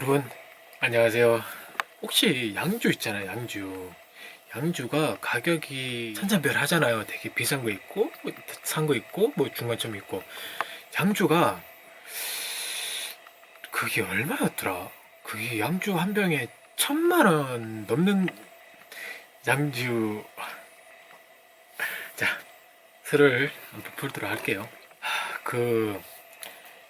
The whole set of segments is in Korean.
여러분 안녕하세요. 혹시 양주 있잖아요, 양주. 양주가 가격이 천차별 하잖아요. 되게 비싼 거 있고, 뭐싼거 있고, 뭐 중간점 있고. 양주가 그게 얼마였더라? 그게 양주 한 병에 천만 원 넘는 양주. 자, 술을 한번 풀도록 할게요. 하, 그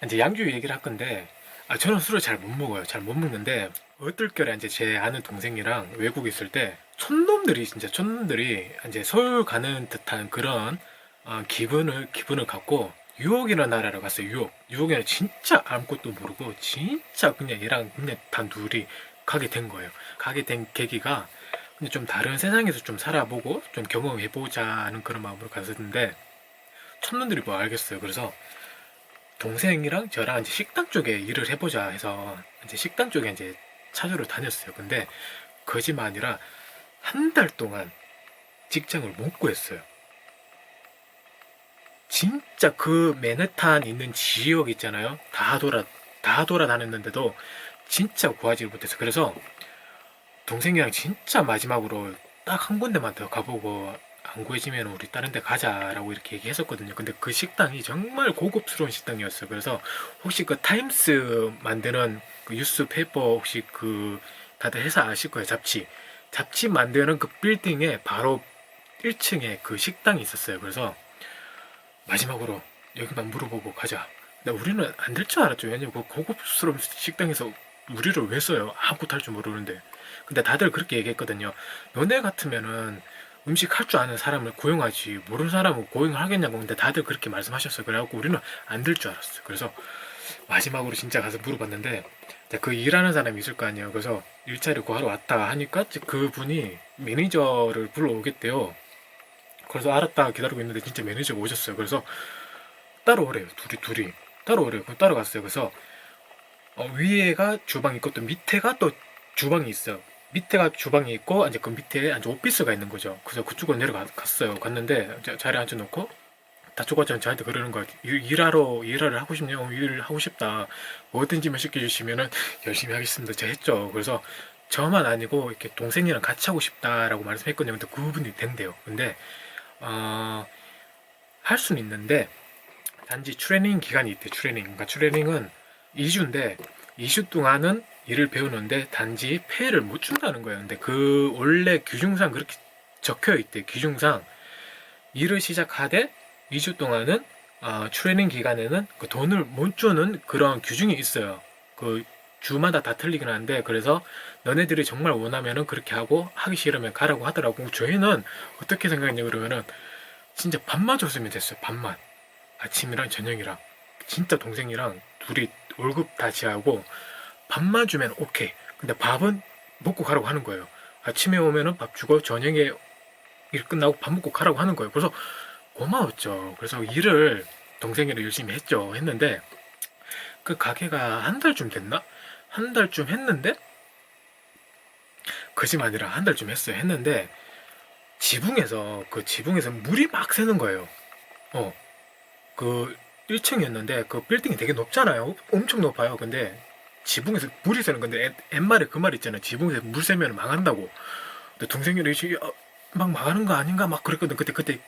이제 양주 얘기를 할 건데 아 저는 술을 잘 못 먹어요. 잘 못 먹는데 어떨결에 이제 제 아는 동생이랑 외국 있을 때 촌놈들이 진짜 촌놈들이 이제 서울 가는 듯한 그런 어, 기분을 기분을 갖고 유혹이라는 나라를 갔어요. 유혹. 유혹에는 진짜 아무것도 모르고 진짜 그냥 얘랑 그냥 단 둘이 가게 된 거예요. 가게 된 계기가 근데 좀 다른 세상에서 좀 살아보고 좀 경험해보자 하는 그런 마음으로 갔었는데 촌놈들이 뭐 알겠어요. 그래서 동생이랑 저랑 이제 식당 쪽에 일을 해보자 해서 이제 식당 쪽에 이제 찾으러 다녔어요. 근데 거짓말 아니라 한 달 동안 직장을 못 구했어요. 진짜 그 맨해탄 있는 지역 있잖아요. 다 돌아 다 돌아다녔는데도 진짜 구하지를 못해서 그래서 동생이랑 진짜 마지막으로 딱 한 군데만 더 가보고 안 구해지면 우리 다른 데 가자라고 이렇게 얘기했었거든요. 근데 그 식당이 정말 고급스러운 식당이었어요. 그래서 혹시 그 타임스 만드는 그 뉴스 페이퍼 혹시 그 다들 회사 아실 거예요. 잡지. 잡지 만드는 그 빌딩에 바로 1층에 그 식당이 있었어요. 그래서 마지막으로 여기만 물어보고 가자. 근데 우리는 안 될 줄 알았죠. 왜냐면 그 고급스러운 식당에서 우리를 왜 써요? 아무것도 할 줄 모르는데. 근데 다들 그렇게 얘기했거든요. 너네 같으면은 음식 할 줄 아는 사람을 고용하지 모르는 사람은 고용을 하겠냐고. 근데 다들 그렇게 말씀하셨어요. 그래갖고 우리는 안 될 줄 알았어요. 그래서 마지막으로 진짜 가서 물어봤는데 그 일하는 사람이 있을 거 아니에요. 그래서 일자리 구하러 왔다 하니까 그분이 매니저를 불러오겠대요. 그래서 알았다 기다리고 있는데 진짜 매니저가 오셨어요. 그래서 따라오래요. 둘이 둘이. 따라오래요. 그럼 따라갔어요. 그래서 어, 위에가 주방이 있고 또 밑에가 또 주방이 있어요 밑에가 주방이 있고 이제 그 밑에 이제 오피스가 있는 거죠. 그래서 그쪽으로 내려갔어요. 갔는데 자리에 앉아놓고 다초과장 저한테 그러는 거야. 일- 일하러 일하러 하고 싶네요. 어, 일을 하고 싶다. 뭐든지만 시켜주시면은 열심히 하겠습니다. 제가 했죠. 그래서 저만 아니고 이렇게 동생이랑 같이 하고 싶다라고 말씀했거든요. 근데 그분이 된대요. 근데 어, 할 수는 있는데 단지 트레이닝 기간이 있대. 트레이닝. 그러니까 트레이닝은 2주인데 2주 동안은 일을 배우는데 단지 폐를 못 준다는 거예요. 근데 그 원래 규정상 그렇게 적혀 있대. 규정상 일을 시작하되 2주 동안은 어, 트레이닝 기간에는 그 돈을 못 주는 그런 규정이 있어요. 그 주마다 다 틀리긴 한데 그래서 너네들이 정말 원하면은 그렇게 하고 하기 싫으면 가라고 하더라고. 저희는 어떻게 생각했냐 그러면은 진짜 밥만 줬으면 됐어요. 밥만 아침이랑 저녁이랑 진짜 동생이랑 둘이 월급 다시 하고 밥만 주면 오케이. 근데 밥은 먹고 가라고 하는 거예요. 아침에 오면은 밥 주고 저녁에 일 끝나고 밥 먹고 가라고 하는 거예요. 그래서 고마웠죠. 그래서 일을 동생이랑 열심히 했죠. 했는데 그 가게가 한 달쯤 됐나? 한 달쯤 했는데 거짓말 아니라 한 달쯤 했어요. 했는데 지붕에서 그 지붕에서 물이 막 새는 거예요. 어. 그 1층이었는데 그 빌딩이 되게 높잖아요. 엄청 높아요. 근데 지붕에서 물이 새는 건데 애- 옛말에 그 말 있잖아요. 지붕에서 물 새면 망한다고. 근데 동생들이 이제 어, 막 망하는 거 아닌가 막 그랬거든. 그때 그때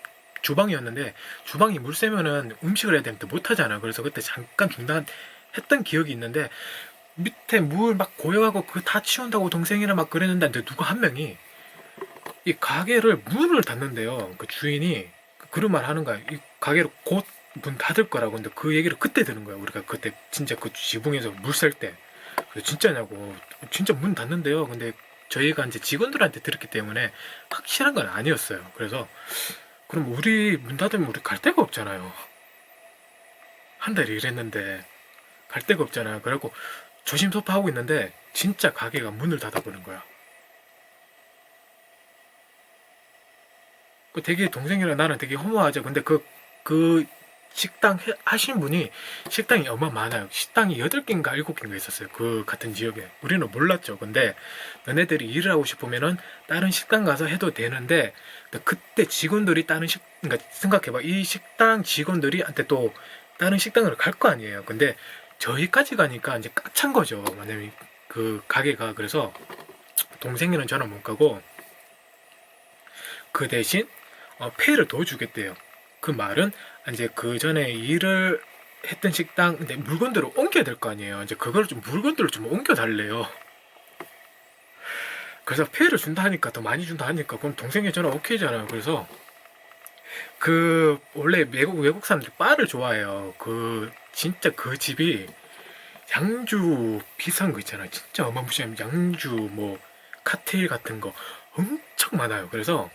주방이었는데 주방이 물 새면은 음식을 해야 되는데 못 하잖아. 그래서 그때 잠깐 중단했던 기억이 있는데 밑에 물 막 고여가고 그거 다 치운다고 동생이랑 막 그랬는데 누가 한 명이 이 가게를 문을 닫는데요. 그 주인이 그런 말 하는 거야. 이 가게를 곧 문 닫을 거라고. 근데 그 얘기를 그때 들은 거야. 우리가 그때 진짜 그 지붕에서 물 셀 때. 진짜냐고. 진짜 문 닫는데요. 근데 저희가 이제 직원들한테 들었기 때문에 확실한 건 아니었어요. 그래서 그럼 우리 문 닫으면 우리 갈 데가 없잖아요. 한 달 일했는데 갈 데가 없잖아요. 그래갖고 조심소파 하고 있는데 진짜 가게가 문을 닫아버린 거야. 그 되게 동생이랑 나는 되게 허무하죠. 근데 그, 그 식당 해- 하신 분이 식당이 얼마 많아요. 식당이 8개인가 7개인가 있었어요. 그 같은 지역에. 우리는 몰랐죠. 근데 너네들이 일을 하고 싶으면은 다른 식당 가서 해도 되는데 그때 직원들이 다른 식, 그러니까 생각해 봐. 이 식당 직원들이 한테 또 다른 식당을 갈 거 아니에요. 근데 저희까지 가니까 이제 까찬 거죠. 왜냐면 그 가게가 그래서 동생이는 저는 못 가고 그 대신 어, 페이를 더 주겠대요. 그 말은 이제 그 전에 일을 했던 식당 근데 물건들을 옮겨야 될 거 아니에요. 이제 그걸 좀 물건들을 좀 옮겨 달래요. 그래서 페이를 준다 하니까 더 많이 준다 하니까 그럼 동생이 저는 오케이잖아요. 그래서 그 원래 외국 외국 사람들이 바를 좋아해요. 그 진짜 그 집이 양주 비싼 거 있잖아요. 진짜 어마무시한 양주 뭐 칵테일 같은 거 엄청 많아요. 그래서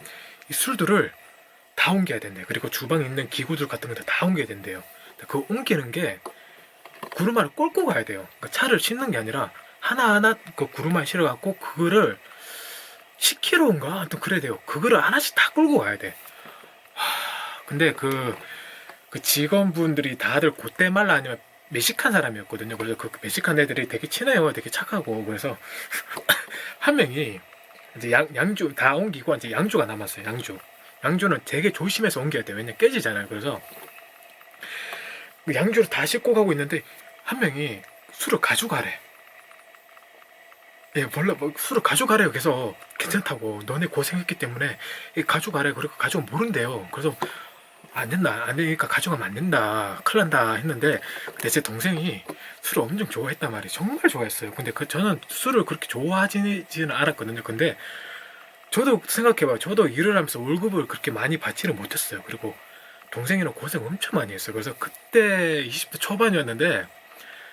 이 술들을 다 옮겨야 된대요. 그리고 주방에 있는 기구들 같은 거 다 옮겨야 된대요. 그 옮기는 게 구루마를 꼴고 가야 돼요. 그러니까 차를 싣는 게 아니라 하나하나 그 구루마 실어갖고 그거를 10kg인가? 하여튼 그래야 돼요. 그거를 하나씩 다 끌고 가야 돼. 하, 근데 그, 그 직원분들이 다들 고테말라 아니면 멕시칸 사람이었거든요. 그래서 그 멕시칸 애들이 되게 친해요. 되게 착하고. 그래서 한 명이 이제 양, 양주 다 옮기고 이제 양주가 남았어요. 양주. 양주는 되게 조심해서 옮겨야 돼요. 왜냐면 깨지잖아요. 그래서 그 양주를 다 싣고 가고 있는데 한 명이 술을 가져가래. 예, 몰라, 뭐 술을 가져가래요. 그래서 괜찮다고. 너네 고생했기 때문에 이 가져가래. 그리고 가져오면 모른대요. 그래서 안 된다. 안 되니까 가져가면 안 된다. 큰일 난다. 했는데 근데 제 동생이 술을 엄청 좋아했단 말이에요. 정말 좋아했어요. 근데 그 저는 술을 그렇게 좋아하지는 않았거든요. 근데 저도 생각해봐요. 저도 일을 하면서 월급을 그렇게 많이 받지는 못했어요. 그리고 동생이랑 고생 엄청 많이 했어요. 그래서 그때 20대 초반이었는데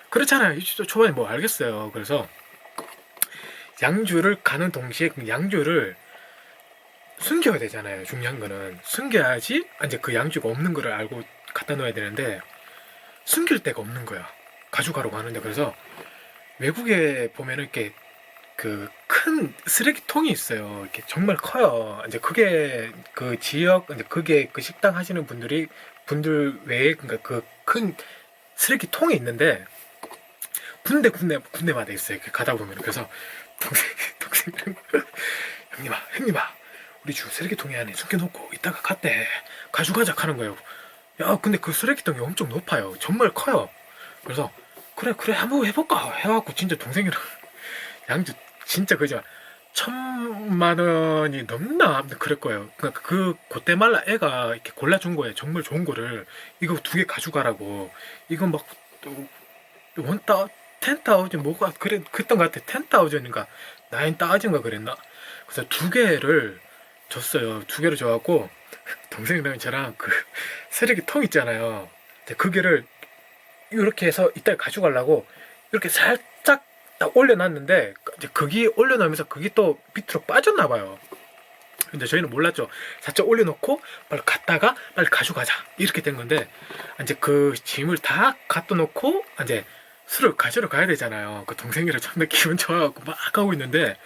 그렇잖아요. 20대 초반에 뭐 알겠어요. 그래서 양주를 가는 동시에 그 양주를 숨겨야 되잖아요. 중요한 거는 숨겨야지 이제 그 양주가 없는 거를 알고 갖다 놓아야 되는데 숨길 데가 없는 거야. 가져가려고 하는데 그래서 외국에 보면은 이렇게 그 큰 쓰레기통이 있어요. 이렇게 정말 커요. 이제 그게 그 지역 이제 그게 그 식당 하시는 분들이 분들 외에 그러니까 그 큰 쓰레기통이 있는데 군데 군데 군데마다 있어요. 가다 보면 그래서 동생 동생이랑 형님아 형님아 우리 주 쓰레기통에 안에 숨겨놓고 이따가 갔대 가져가자 하는 거예요. 야 근데 그 쓰레기통이 엄청 높아요. 정말 커요. 그래서 그래 그래 한번 해볼까 해갖고 진짜 동생이랑 양주 진짜 그죠 천만 원이 넘나 그럴 거예요. 그러니까 그 고테말라 애가 이렇게 골라준 거예요. 정말 좋은 거를 이거 두 개 가져가라고. 이거 막 원따 텐타우즌 뭐가 그래 그랬던 것 같아. 텐타우즌인가 나인 따우즌가 그랬나. 그래서 두 개를 줬어요. 두 개를 줘갖고 동생이랑 저랑 그 쓰레기통 있잖아요. 이제 그 개를 이렇게 해서 이따 가져가려고 이렇게 살짝 딱 올려놨는데 이제 거기 올려놓으면서 그게 또 밑으로 빠졌나 봐요. 근데 저희는 몰랐죠. 살짝 올려놓고 빨리 갔다가 빨리 가져가자 이렇게 된 건데 이제 그 짐을 다 갖다 놓고 이제 술을 가지러 가야 되잖아요. 그 동생이랑 정말 기분 좋아갖고 막 가고 있는데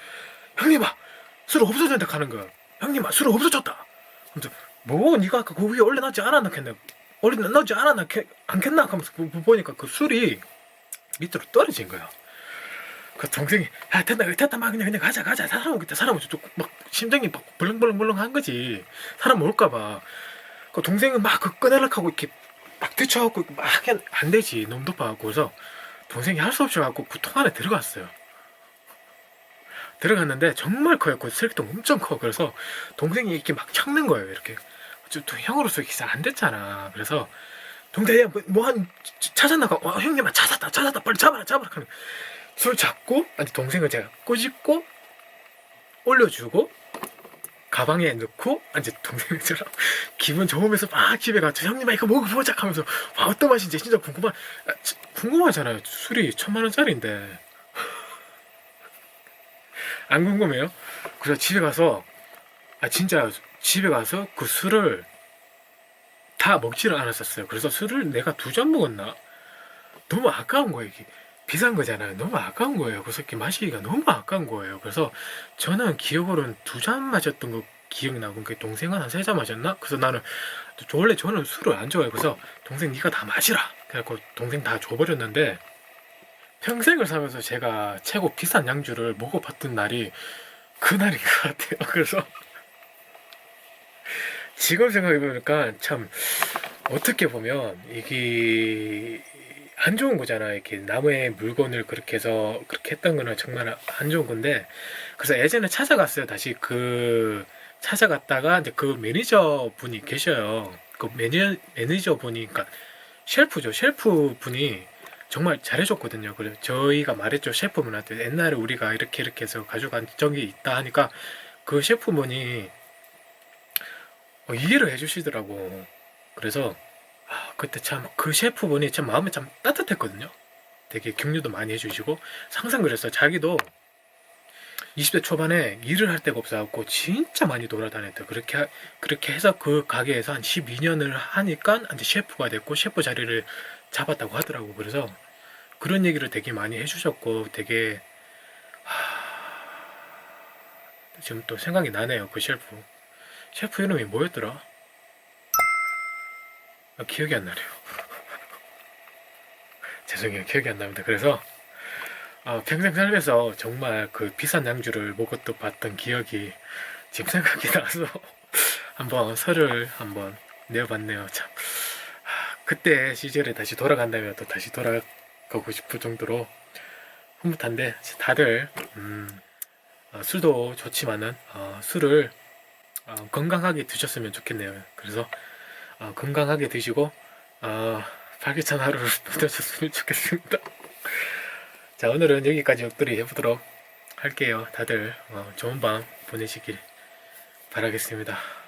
형님아 술 없어졌다 하는 거야. 형님아 술 없어졌다. 아무튼 뭐 네가 아까 그 위에 올려놨지 않았나 올려놨지 않았나 않겠나 하면서 보- 보니까 그 술이 밑으로 떨어진 거야. 그 동생이 야 됐다 됐다 막 그냥 그냥 가자 가자. 사람 오겠다. 사람 오겠다 막 심장이 막 벌렁벌렁벌렁 한 거지. 사람 올까봐. 그 동생은 막 그 꺼내려고 하고 이렇게 막 뒤쳐갖고 막안 되지. 너무 높아갖고 그래서 동생이 할 수 없이 갖고 그 통 안에 들어갔어요. 들어갔는데 정말 커요. 그 쓰레기통 엄청 커. 그래서 동생이 이렇게 막 찾는 거예요 이렇게. 저, 저 형으로서 이게 잘 안 됐잖아. 그래서 동생이 뭐한 찾았나 어, 형님아 찾았다 찾았다. 빨리 잡아라 잡아라 술 잡고 아니 동생을 제가 꼬집고 올려주고 가방에 넣고 이제 동생처럼 기분 좋으면서 막 집에 가서 형님아 이거 먹어보자 하면서 와 어떤 맛인지 진짜 궁금한 아, 치- 궁금하잖아요. 술이 천만 원짜리인데. 안 궁금해요? 그래서 집에 가서 아 진짜 집에 가서 그 술을 다 먹지를 않았었어요. 그래서 술을 내가 두 잔 먹었나? 너무 아까운 거예요 이게 비싼 거잖아요. 너무 아까운 거예요. 이렇게 마시기가 너무 아까운 거예요. 그래서 저는 기억으로는 두 잔 마셨던 거 기억나고 그 동생은 한 세 잔 마셨나? 그래서 나는 저 원래 저는 술을 안 좋아해요. 그래서 동생 네가 다 마시라. 그래갖고 동생 다 줘버렸는데 평생을 살면서 제가 최고 비싼 양주를 먹어봤던 날이 그날인 것 같아요. 그래서 지금 생각해보니까 참 어떻게 보면 이게 안 좋은 거잖아. 이렇게 남의 물건을 그렇게 해서 그렇게 했던 거는 정말 안 좋은 건데 그래서 예전에 찾아갔어요. 다시 그 찾아갔다가 이제 그 매니저 분이 계셔요. 그 매니저 매니저 분이 그러니까 셰프죠. 셰프 분이 정말 잘해줬거든요. 그래 저희가 말했죠. 셰프분한테 옛날에 우리가 이렇게 이렇게 해서 가져간 적이 있다 하니까 그 셰프분이 어, 이해를 해주시더라고. 그래서 아, 그때 참 그 셰프분이 참 마음이 참 따뜻했거든요. 되게 격려도 많이 해주시고 항상 그랬어요. 자기도 20대 초반에 일을 할 데가 없어갖고 진짜 많이 돌아다녔대. 그렇게 하- 그렇게 해서 그 가게에서 한 12년을 하니까 이제 셰프가 됐고 셰프 자리를 잡았다고 하더라고. 그래서 그런 얘기를 되게 많이 해주셨고 되게 하... 지금 또 생각이 나네요. 그 셰프. 셰프 이름이 뭐였더라? 아, 기억이 안 나네요. 죄송해요. 기억이 안 납니다. 그래서 어, 평생 살면서 정말 그 비싼 양주를 먹었도 봤던 기억이 지금 생각이 나서 한번 설을 한번 내어봤네요. 참 하, 그때 시절에 다시 돌아간다면 또 다시 돌아가고 싶을 정도로 흐뭇한데 다들 음, 어, 술도 좋지만은 어, 술을 어, 건강하게 드셨으면 좋겠네요. 그래서 어, 건강하게 드시고 어, 활기찬 하루를 보내셨으면 좋겠습니다. 자 오늘은 여기까지 옥돌이 해보도록 할게요. 다들 어, 좋은 밤 보내시길 바라겠습니다.